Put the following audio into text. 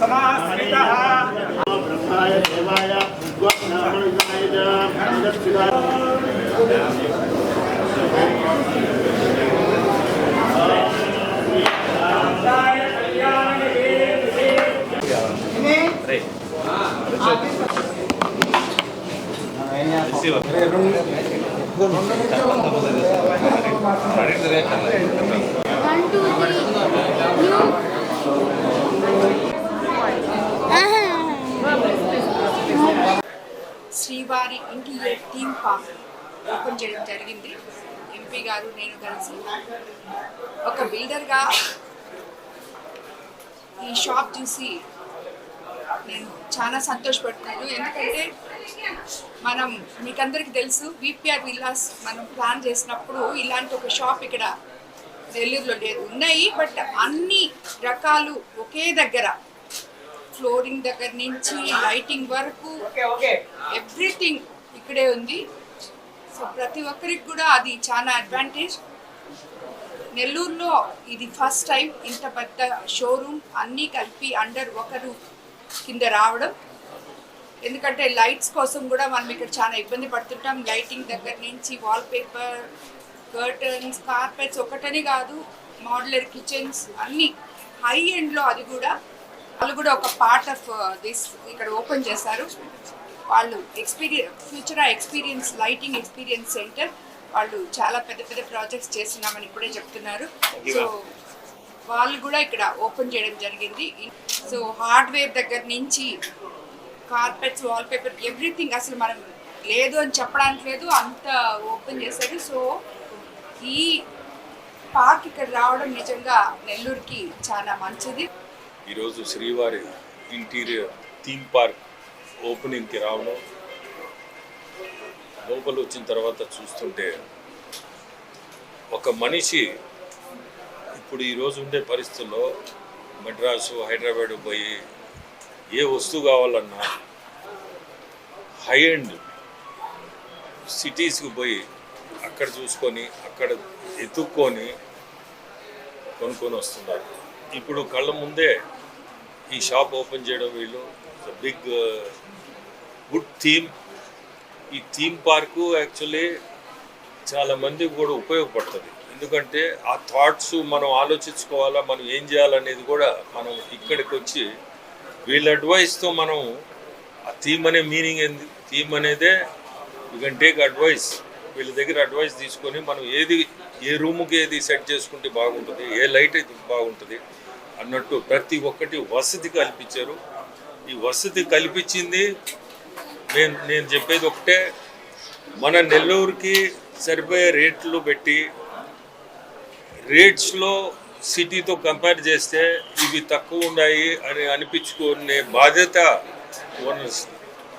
समास्मितः ब्रह्माय देवाय ब्रह्मणाय च One, two, three. New. శ్రీవారి ఇంటీరియర్ థీమ్ పార్క్ ఓపెన్ చేయడం జరిగింది. ఎంపీ గారు నేను కలిసి ఒక బిల్డర్గా ఈ షాప్ చూసి నేను చాలా సంతోషపడుతున్నాను. ఎందుకంటే మనం మీకందరికీ తెలుసు విపిఆర్ విల్లాస్ మనం ప్లాన్ చేసినప్పుడు ఇలాంటి ఒక షాప్ ఇక్కడ నెల్లూరులో లేదు. ఉన్నాయి బట్ అన్ని రకాలు ఒకే దగ్గర. ఫ్లోరింగ్ దగ్గర నుంచి లైటింగ్ వరకు ఎవ్రీథింగ్ ఇక్కడే ఉంది. సో ప్రతి ఒక్కరికి కూడా అది చాలా అడ్వాంటేజ్ నెల్లూరులో ఇది ఫస్ట్ టైం ఇంత పెద్ద షోరూమ్ అన్నీ కలిపి అండర్ ఒకరు కింద రావడం. ఎందుకంటే లైట్స్ కోసం కూడా మనం ఇక్కడ చాలా ఇబ్బంది పడుతుంటాం. లైటింగ్ దగ్గర నుంచి వాల్ పేపర్ కర్టన్స్ కార్పెట్స్ ఒకటని కాదు మోడ్యులర్ కిచెన్స్ అన్నీ హై ఎండ్లో అది కూడా వాళ్ళు కూడా ఒక పార్ట్ ఆఫ్ దిస్ ఇక్కడ ఓపెన్ చేశారు. వాళ్ళు experience future experience lighting experience centre వాళ్ళు చాలా పెద్ద పెద్ద ప్రాజెక్ట్స్ చేస్తున్నామని ఇప్పుడే చెప్తున్నారు. సో వాళ్ళు కూడా ఇక్కడ ఓపెన్ చేయడం జరిగింది. సో హార్డ్వేర్ దగ్గర నుంచి కార్పెట్స్ వాల్ పేపర్ ఎవ్రీథింగ్ అసలు మనం లేదు అని చెప్పడానికి లేదు అంత ఓపెన్ చేశారు సో ఈ పార్క్ ఇక్కడ రావడం నిజంగా నెల్లూరుకి చాలా మంచిది. ఈరోజు శ్రీవారి ఇంటీరియర్ థీమ్ పార్క్ ఓపెనింగ్కి రావడం లోపల వచ్చిన తర్వాత చూస్తుంటే ఒక మనిషి ఇప్పుడు ఈరోజు ఉండే పరిస్థితుల్లో మెడ్రాసు హైదరాబాద్ పోయి ఏ వస్తువు కావాలన్నా హై అండ్ సిటీస్కి పోయి అక్కడ చూసుకొని అక్కడ ఎత్తుక్కొని కొనుక్కొని వస్తున్నారు. ఇప్పుడు కళ్ళ ముందే ఈ షాప్ ఓపెన్ చేయడం వీళ్ళు. బిగ్ గుడ్ థీమ్ ఈ థీమ్ పార్కు యాక్చువల్లీ చాలా మందికి కూడా ఉపయోగపడుతుంది. ఎందుకంటే ఆ థాట్స్ మనం ఆలోచించుకోవాలా మనం ఏం చేయాలనేది కూడా మనం ఇక్కడికి వచ్చి వీళ్ళ అడ్వైస్తో మనం ఆ థీమ్ అనే మీనింగ్ ఏంది? థీమ్ అనేదే యూ కెన్ టేక్ అడ్వైస్ వీళ్ళ దగ్గర అడ్వైస్ తీసుకొని మనం ఏది ఏ రూమ్కి ఏది సెట్ చేసుకుంటే బాగుంటుంది ఏ లైట్ అయితే బాగుంటుంది అన్నట్టు ప్రతి ఒక్కటి వసతి కల్పించారు. ఈ వసతి కల్పించింది నేను నేను చెప్పేది ఒకటే. మన నెల్లూరుకి సరిపోయే రేట్లు పెట్టి రేట్స్లో సిటీతో కంపేర్ చేస్తే ఇవి తక్కువ ఉన్నాయి అని అనిపించుకునే బాధ్యత మన